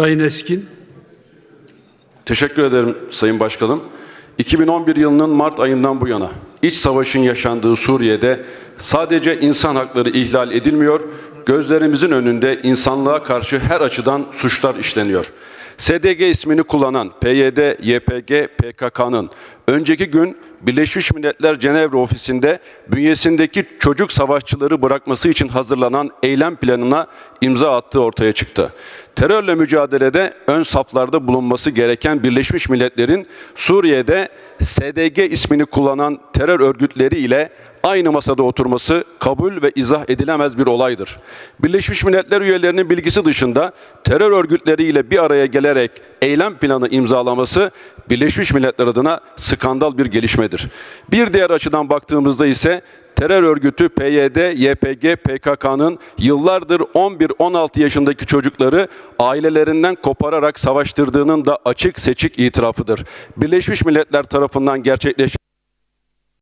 Sayın Eskin. Teşekkür ederim Sayın Başkanım. 2011 yılının Mart ayından bu yana iç savaşın yaşandığı Suriye'de sadece insan hakları ihlal edilmiyor, gözlerimizin önünde insanlığa karşı her açıdan suçlar işleniyor. SDG ismini kullanan PYD, YPG, PKK'nın önceki gün Birleşmiş Milletler Cenevre ofisinde bünyesindeki çocuk savaşçıları bırakması için hazırlanan eylem planına imza attığı ortaya çıktı. Terörle mücadelede ön saflarda bulunması gereken Birleşmiş Milletler'in Suriye'de SDG ismini kullanan terör örgütleri ile aynı masada oturması kabul ve izah edilemez bir olaydır. Birleşmiş Milletler üyelerinin bilgisi dışında terör örgütleriyle bir araya gelerek eylem planı imzalaması Birleşmiş Milletler adına skandal bir gelişmedir. Bir diğer açıdan baktığımızda ise terör örgütü PYD, YPG, PKK'nın yıllardır 11-16 yaşındaki çocukları ailelerinden kopararak savaştırdığının da açık seçik itirafıdır. Birleşmiş Milletler tarafından gerçekleşen